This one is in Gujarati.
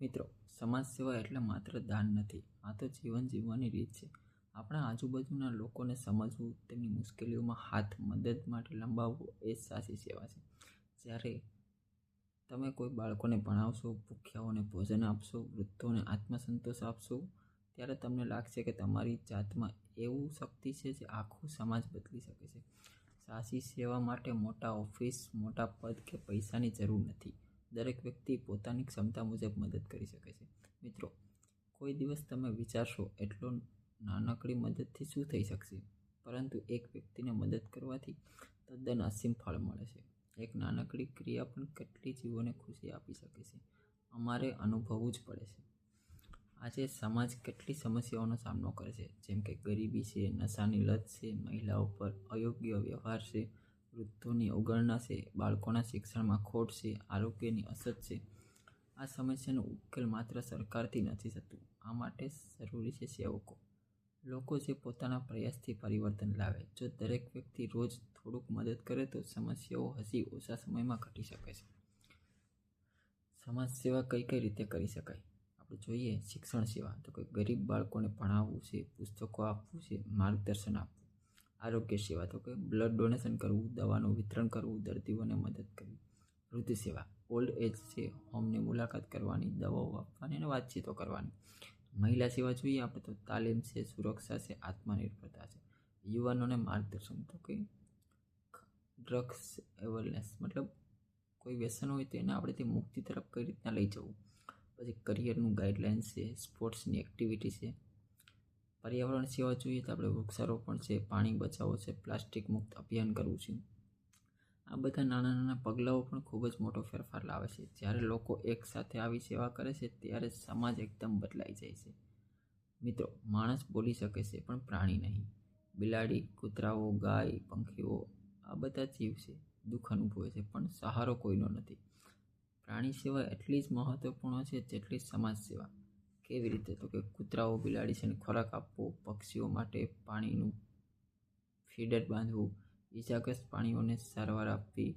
મિત્રો, સમાજ સેવા એટલે માત્ર દાન નથી, આ તો જીવન જીવવાની રીત છે. આપણા આજુબાજુના લોકોને સમજવું, તેમની મુશ્કેલીઓમાં હાથ, મદદ માટે લંબાવવો એ જ સાચી સેવા છે. જ્યારે તમે કોઈ બાળકોને ભણાવશો, ભૂખ્યાઓને ભોજન આપશો, વૃદ્ધોને આત્મસંતોષ આપશો, ત્યારે તમને લાગશે કે તમારી જાતમાં એવું શક્તિ છે જે આખું સમાજ બદલી શકે છે. સાચી સેવા માટે મોટા ઓફિસ, મોટા પદ કે પૈસાની જરૂર નથી. દરેક વ્યક્તિ પોતાની ક્ષમતા મુજબ મદદ કરી શકે છે. મિત્રો, કોઈ દિવસ તમે વિચારશો એટલો નાનકડી મદદથી શું થઈ શકશે? પરંતુ એક વ્યક્તિને મદદ કરવાથી તદ્દન અસીમ ફળ મળે છે. એક નાનકડી ક્રિયા પણ કેટલી જીવોને ખુશી આપી શકે છે. અમારે અનુભવવું જ પડે છે. આજે સમાજ કેટલી સમસ્યાઓનો સામનો કરે છે. જેમ કે ગરીબી છે, નશાની લત છે, મહિલાઓ પર અયોગ્ય વ્યવહાર છે વૃદ્ધોની અવગણના છે, બાળકોના શિક્ષણમાં ખોટ છે, આરોગ્યની અસર છે. આ સમસ્યાનો ઉકેલ માત્ર સરકારથી નથી થતું. આ માટે જરૂરી છે સેવકો. લોકો જે પોતાના પ્રયાસથી પરિવર્તન લાવે. જો દરેક વ્યક્તિ રોજ થોડુંક મદદ કરે તો સમસ્યાઓ હજી ઓછા સમયમાં ઘટી શકે છે. સમાજ સેવા કઈ કઈ રીતે કરી શકાય? આપણે જોઈએ શિક્ષણ સેવા. તો કે ગરીબ બાળકોને ભણાવવું છે, પુસ્તકો આપવું છે, માર્ગદર્શન આપવું આરોગ્ય સેવા તો કે બ્લડ ડોનેશન કરવું, દવાનું વિતરણ કરવું, દર્દીઓને મદદ કરવી. વૃદ્ધ સેવા ઓલ્ડ એજ છે હોમની મુલાકાત કરવાની, દવાઓ આપવાની અને વાતચીતો કરવાની. મહિલા સેવા જોઈએ આપણે તો તાલીમ છે, સુરક્ષા છે, આત્મનિર્ભરતા છે. યુવાનોને માર્ગદર્શન તો કે ડ્રગ્સ અવેરનેસ મતલબ કોઈ વ્યસન હોય તો એને આપણે તે મુક્તિ તરફ કઈ રીતના લઈ જવું. પછી કરિયરનું ગાઈડલાઇન્સ છે સ્પોર્ટ્સની એક્ટિવિટી છે. પર્યાવરણ સેવા જોઈએ તો આપણે વૃક્ષારોપણ છે, પાણી બચાવો છે, પ્લાસ્ટિક મુક્ત અભિયાન કરવું છે. આ બધા નાના નાના પગલાઓ પણ ખૂબ જ મોટો ફેરફાર લાવે છે. જ્યારે લોકો એકસાથે આવી સેવા કરે છે, ત્યારે સમાજ એકદમ બદલાઈ જાય છે. મિત્રો, માણસ બોલી શકે છે, પણ પ્રાણી નહીં. બિલાડી, કૂતરાઓ, ગાય, પંખીઓ, આ બધા જીવ છે, દુઃખ અનુભવે છે, પણ સહારો કોઈનો નથી. પ્રાણી સેવા એટલી જ મહત્વપૂર્ણ છે જેટલી સમાજ સેવા. કેવી રીતે તો કે કૂતરાઓ બિલાડી છે ખોરાક આપવો, પક્ષીઓ માટે પાણીનું ફીડર બાંધવું, ઈજાગ્રસ્ત પ્રાણીઓને સારવાર આપવી